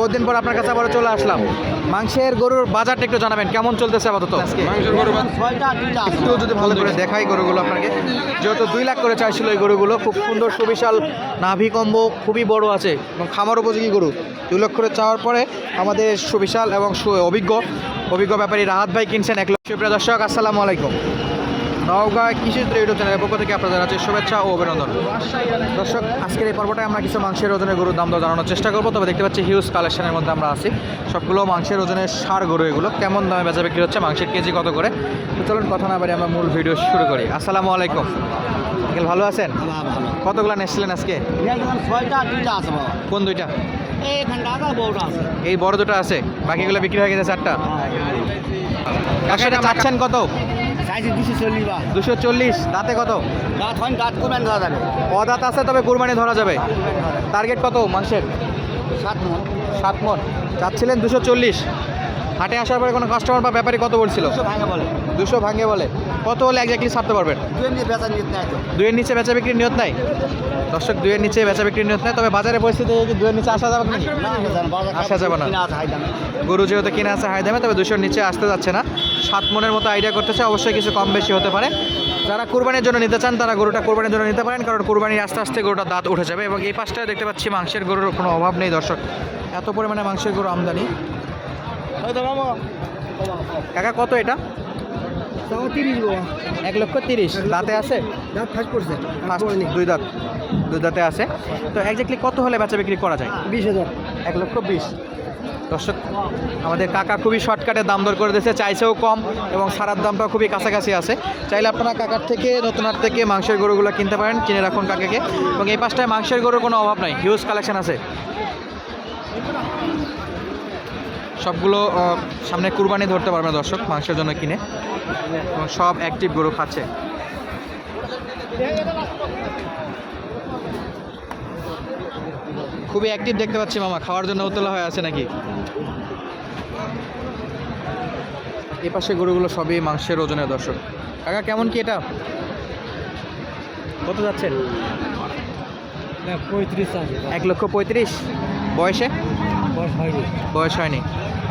বহুদিন পর আপনার কাছে আবার চলে আসলাম। মাংসের গরুর বাজারটা একটু জানাবেন কেমন চলতেছে আপাতত? মাংসের একটু যদি ভালো করে দেখাই গরুগুলো আপনাকে। যেহেতু দুই লাখ করে চাইছিল এই গরুগুলো খুব সুন্দর সুবিশাল নাভি কম্ব খুবই বড় আছে এবং খামার উপযোগী গরু। দুই লক্ষ করে চাওয়ার পরে আমাদের সুবিশাল এবং অভিজ্ঞ অভিজ্ঞ ব্যাপারী রাহাত ভাই কিনছেন এক লক্ষ। প্রিয় দর্শক আসসালামু আলাইকুম। নওগাঁ কৃষি ইউটিউব চ্যানেলের পক্ষ থেকে আপনাদের আছে শুভেচ্ছা ও অভিনন্দন। দর্শক আজকের এই পর্বটায় আমরা কিছু মাংসের ওজনের গরুর দাম দর জানানোর চেষ্টা করব তবে দেখতে পাচ্ছি হিউজ কালেকশনের মধ্যে আমরা আছি। সবগুলো মাংসের ওজনের সার গরু এগুলো কেমন দামে বেচা বিক্রি হচ্ছে মাংসের কেজি কত করে? তো চলুন কথা না বাড়ি আমরা মূল ভিডিও শুরু করি। আসসালামু আলাইকুম। আঙ্কেল ভালো আছেন? কতগুলো নেসছিলেন আজকে? কোন দুইটা? এই বড় দুটো আছে বাকিগুলো বিক্রি হয়ে গেছে চারটা। কাকা এটা চাচ্ছেন কত? দুশো চল্লিশ দাঁতে কত? দাঁত হয় দাঁত করবেন দাদা যাবে। অদাঁত আছে তবে কুরবানি ধরা যাবে। টার্গেট কত মানুষের সাত মন। সাত মন। চাচ্ছিলেন দুশো চল্লিশ। হাটে আসার পরে কোনো কাস্টমার বা ব্যাপারী কত বলছিল? দুশো ভাঙে বলে। দুশো ভাঙে বলে। কত হলে একজাক্টলি ছাড়তে পারবেন? দুয়ের নিচে বেচা বিক্রির নিয়ত নাই? দর্শক দুয়ের নিচে বেচা বিক্রির নিয়ত নাই তবে বাজারে পরিস্থিতি কি দুইয়ের নিচে আসা যাবে আসা যাবে না। গরু যেহেতু কিনে আছে হাই দামে তবে দুশোর নিচে আসতে যাচ্ছে না। সাত মনের মতো আইডিয়া করতেছে অবশ্যই কিছু কম বেশি হতে পারে। যারা কুরবানির জন্য নিতে চান তারা গরুটা কোরবানির জন্য নিতে পারেন কারণ কুরবানির আস্তে আস্তে গরুটা দাঁত উঠে যাবে এবং এই পাশটায় দেখতে পাচ্ছি মাংসের গরুর কোনো অভাব নেই দর্শক। এত পরিমাণে মাংসের গরু আমদানি। কাকা কত এটা? এক লক্ষ তিরিশ। দাঁতে আছে? দুই দাঁত। দুই দাঁতে আছে। তো একজাক্টলি কত হলে বেচা বিক্রি করা যায়? বিশ হাজার। এক লক্ষ বিশ। দর্শক আমাদের কাকা খুবই শর্টকাটে দাম দর করে দিয়েছে চাইছেও কম এবং সারার দামটাও খুবই কাছাকাছি আছে। চাইলে আপনারা কাকার থেকে নতুনহাট থেকে মাংসের গরুগুলো কিনতে পারেন কিনে রাখুন কাকাকে। এবং এই পাশটায় মাংসের গরুর কোনো অভাব নাই হিউজ কালেকশন আছে। সবগুলো সামনে কুরবানি ধরতে পারবে দর্শক মাংসের জন্য কিনে। এবং সব অ্যাক্টিভ গরু খাচ্ছে। খুবই অ্যাক্টিভ দেখতে পাচ্ছি মামা খাওয়ার জন্য উতলা হয়ে আছে নাকি? এ পাশে গরুগুলো সবই মাংসের ওজনের দর্শক। কাকা কেমন কি এটা? কত যাচ্ছেন পঁয়ত্রিশ এক লক্ষ পঁয়ত্রিশ। বয়সে? বয়স হয়নি। বয়স হয়নি।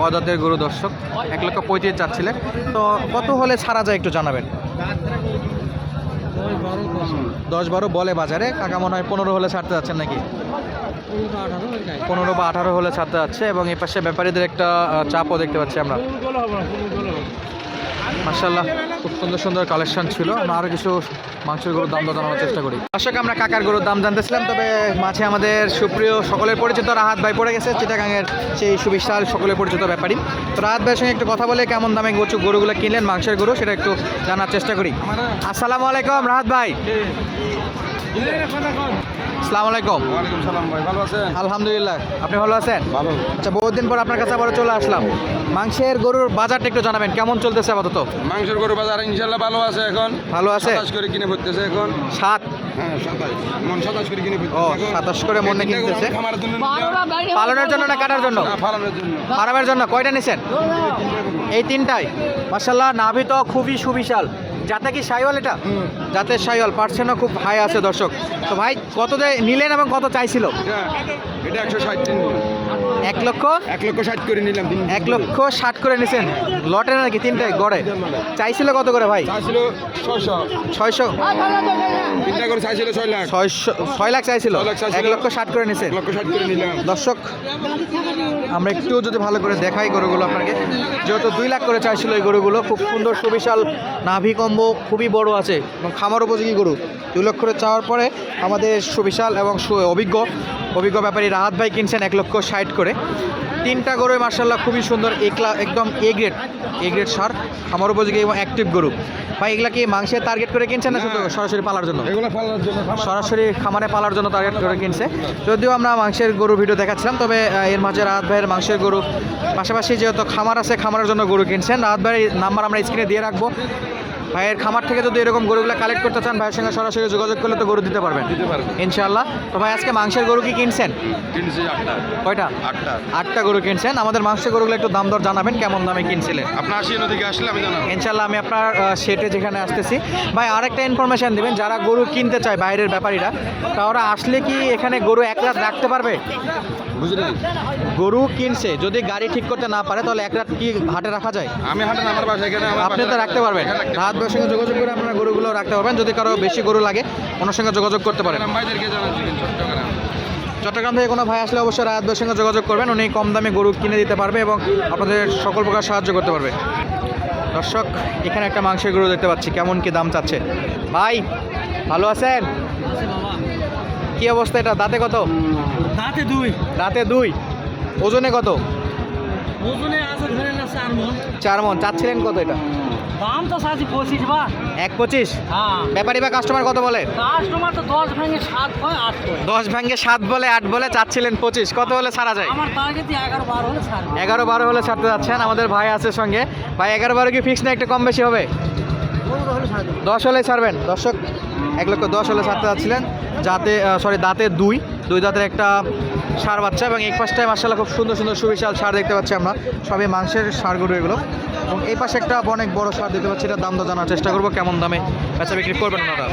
অদাতের গরু দর্শক, এক লক্ষ পঁয়ত্রিশ চাচ্ছিলেন তো কত হলে ছাড়া যায় একটু জানাবেন? দশ বারো বলে বাজারে। কাকা মনে হয় পনেরো হলে ছাড়তে যাচ্ছেন নাকি? পনেরো বা আঠারো হলে ছাড়তে যাচ্ছে এবং এ পাশে ব্যাপারীদের একটা চাপও দেখতে পাচ্ছি আমরা। মার্শাল্লাহ খুব সুন্দর সুন্দর কালেকশন ছিল। আমরা আরও কিছু মাংসের গরুর দাম জানানোর চেষ্টা করি। দর্শক, আমরা কাকার গরুর দাম জানতেছিলাম, তবে মাঝে আমাদের সুপ্রিয় সকলের পরিচিত রাহাত ভাই পড়ে গেছে চিটাগাঙের সেই সুবিশাল সকলের পরিচিত ব্যাপারী। তো রাহাত ভাইয়ের সঙ্গে একটু কথা বলে কেমন দামে গরু, গরুগুলো কিনলেন, মাংসের গরু, সেটা একটু জানার চেষ্টা করি। আসসালামু আলাইকুম, রাহাত ভাই। আসসালামু আলাইকুম। ওয়ালাইকুম সালাম ভাই ভালো আছেন? আলহামদুলিল্লাহ। আপনি ভালো আছেন? ভালো। আচ্ছা বহুদিন পর আপনার কাছে আবার চলে আসলাম। মাংসের গরুর বাজারটা একটু জানাবেন কেমন চলতেছে আপাতত? মাংসের গরু বাজার ইনশাল্লাহ ভালো আছে এখন। ভালো আছে? সাতাশ করে কিনে পড়তেছে এখন। সাত? হ্যাঁ সাতাশ। মন সাতাশ করে কিনে ও সাতাশ করে মনে কিনতেছে? গরু খামারের জন্য নিলাম। পালনের জন্য না কাটার জন্য? না, জন্য। ফার্মের জন্য। কয়টা নিছেন? এই তিনটাই। মার্শাল্লাহ নাভি তো খুবই সুবিশাল। যাতে কি সাইওয়াল এটা? যাতে সাইওয়াল পার্সেন্টও খুব হাই আছে দর্শক। তো ভাই কত দেয় নিলেন এবং কত চাইছিল? এটা একশো ষাট। এক লক্ষ? এক লক্ষ ষাট করে নিলাম এক লক্ষ ষাট করে নিছেন। লটে নাকি তিনটাই গড়ে। চাইছিল কত করে ভাই? চাইছিল ছয়শো। ছয়শো। তিনটা করে চাইছিল ছয় লাখ। ছয়শো ছয় লাখ চাইছিল। এক লক্ষ ষাট করে নিছেন। লক্ষ ষাট করে নিলাম। দর্শক আমরা একটু যদি ভালো করে দেখাই গরুগুলো আপনাকে। যেহেতু দুই লাখ করে চাইছিল এই গরুগুলো খুব সুন্দর সুবিশাল নাভি কম্ব খুবই বড় আছে। এবং খামার উপযোগী গরু। দুই লক্ষ করে চাওয়ার পরে আমাদের সুবিশাল এবং অভিজ্ঞ অভিজ্ঞ ব্যাপারী রাহাত ভাই কিনছেন এক লক্ষ ষাট করে। তিনটা গরু মার্শাল্লাহ খুবই সুন্দর একলা একদম এ গ্রেড এ গ্রেড সার খামার উপযোগী এবং অ্যাক্টিভ গরু। ভাই এগুলা কি মাংসের টার্গেট করে কিনছেন না শুধু সরাসরি পালার জন্য? সরাসরি খামারে পালার জন্য টার্গেট করে কিনছে। যদিও আমরা মাংসের গরু ভিডিও দেখাচ্ছিলাম তবে এর মাঝে রাত ভাইয়ের মাংসের গরু পাশাপাশি যেহেতু খামার আছে খামারের জন্য গরু কিনছেন। রাত ভাইয়ের নাম্বার আমরা স্ক্রিনে দিয়ে রাখব। ভাইয়ের খামার থেকে যদি এরকম গরুগুলো কালেক্ট করতে চান ভাইয়ের সঙ্গে সরাসরি যোগাযোগ করলে তো গরু দিতে পারবেন। দিতে পারব ইনশাআল্লাহ। তো ভাই আজকে মাংসের গরু কি কিনছেন? কিনছি আটটা। কয়টা? আটটা। আটটা গরু কিনছেন। আমাদের মাংসের গরুগুলো একটু দাম দর জানাবেন কেমন দামে কিনছিলেন? আপনার আশি নদীকে আসলে আমি জানাব। ইনশাল্লাহ আমি আপনার সেটে যেখানে আসতেছি। ভাই আরেকটা ইনফরমেশন দিবেন যারা গরু কিনতে চায় বাইরের ব্যাপারীরা তা ওরা আসলে কি এখানে গরু এক রাত রাখতে পারবে? বুঝলি? গরু কিনছে যদি গাড়ি ঠিক করতে না পারে তাহলে এক রাত কি হাটে রাখা যায়? আমি হাটে আমার বাসা এখানে আপনি তো রাখতে পারবেন। এখানে রাখতে সঙ্গে যোগাযোগ করে আপনারা গরুগুলো রাখতে পারবেন। যদি কারও বেশি গরু লাগে ওনার সঙ্গে যোগাযোগ করতে পারেন। চট্টগ্রাম। থেকে কোনো ভাই আসলে অবশ্যই রাত সঙ্গে যোগাযোগ করবেন। উনি কম দামে গরু কিনে দিতে পারবে এবং আপনাদের সকল প্রকার সাহায্য করতে পারবে। দর্শক এখানে একটা মাংসের গরু দেখতে পাচ্ছি। কেমন কি দাম চাচ্ছে? ভাই ভালো আছেন? কি অবস্থা এটা? দাঁতে কত? দাঁতে দুই। দাঁতে দুই। ওজনে কত? ওজনে আছে ধরে না চার মন। চার মন। চাচ্ছিলেন কত এটা? দাম তো সাজি পঁচিশ বা এক পঁচিশ? হ্যাঁ। ব্যাপারী বা কাস্টমার কত বলে? কাস্টমার তো দশ ভেঙে সাত হয় আট দশ ভ্যাঙ্গে সাত বলে আট বলে চাচ্ছিলেন পঁচিশ। কত হলে ছাড়া যায়? আমার টার্গেট এগারো বারো হলে ছাড়বে। এগারো বারো হলে ছাড়তে যাচ্ছেন আমাদের ভাই আছে সঙ্গে। ভাই এগারো বারো কি ফিক্স না একটু কম বেশি হবে? দশ হলে ছাড়বেন। দর্শক এক লক্ষ দশ হলে ছাড়তে যাচ্ছিলেন। যাতে সরি দাঁতে দুই। দুই দাঁতের একটা সার বাচ্চা এবং এই পাশটায় মার্শাল্লাহ খুব সুন্দর সুন্দর সুবিশাল সার দেখতে পাচ্ছি আমরা। সবই মাংসের সারগুলো এগুলো। এবং এই পাশে একটা অনেক বড় সার দেখতে পাচ্ছি এটা দাম তো জানার চেষ্টা করব, কেমন দামে বেচা বিক্রি করবেন ওনারা।